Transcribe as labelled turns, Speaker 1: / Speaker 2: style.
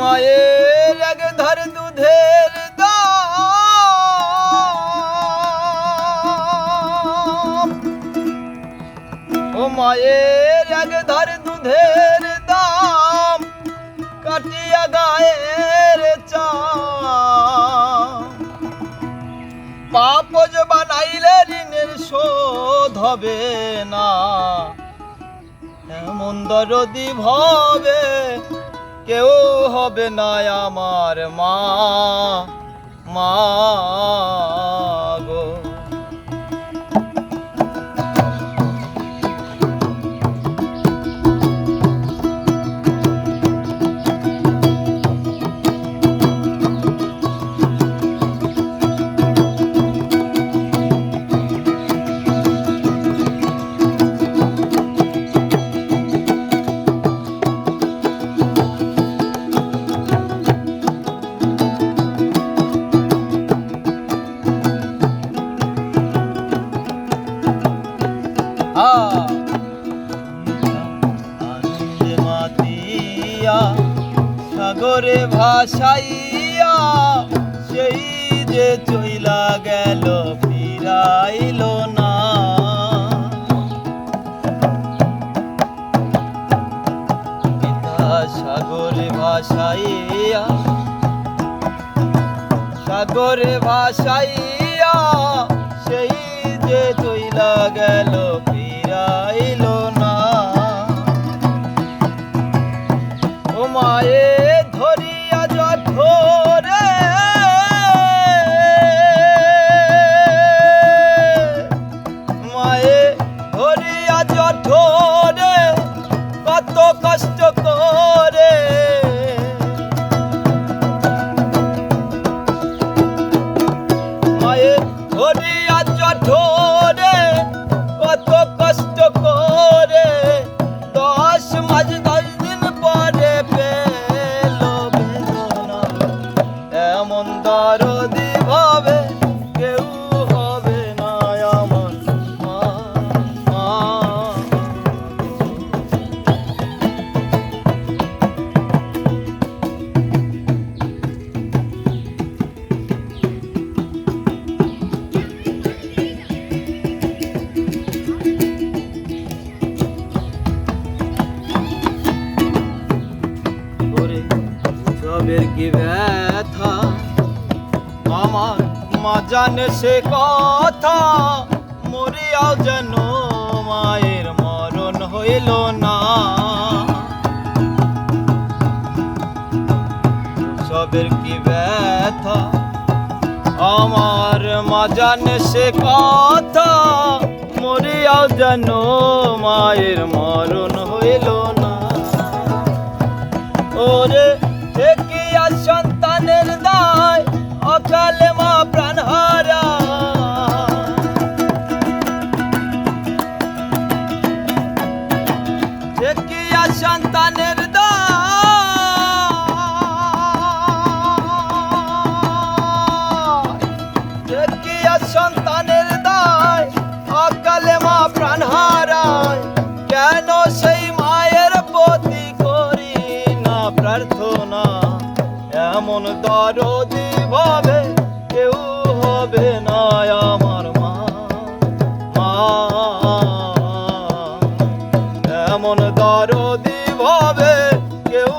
Speaker 1: মায়ের এক ধর দুধের দাম। ও মায়ের এক ধর দুধের দাম, কাটিয়া গায়ের চা পাপজ বানাইলে ঋণের শোধ হবে না, এমন দরদি ভবে কেউ হবে না আমার মা। মা সাগরে ভাসাইয়া সেই যে চইলা গেল, ফিরাইল না। সাগরে ভাসাইয়া সাগরে ভাসাইয়া সেই যে চইলা গেল, ফিরাইল এমন দরদি ভাবে কেউ হবে না মা। সবের কি ব্যথা? মা জানে সে কথা, মরিয়াও যেন মায়ের মরণ হইল না। সবের কি ব্যথা? আমার মা জানে সে কথা, মরিয়াও যেন মায়ের মরণ হইল না। ওরে সন্তানের দেখিয়া সন্তানের দায়? মা কেন সেই মায়ের করি না প্রার্থনা? এমন ভাবে কেউ হবে না এমন দরদি ভাবে কেউ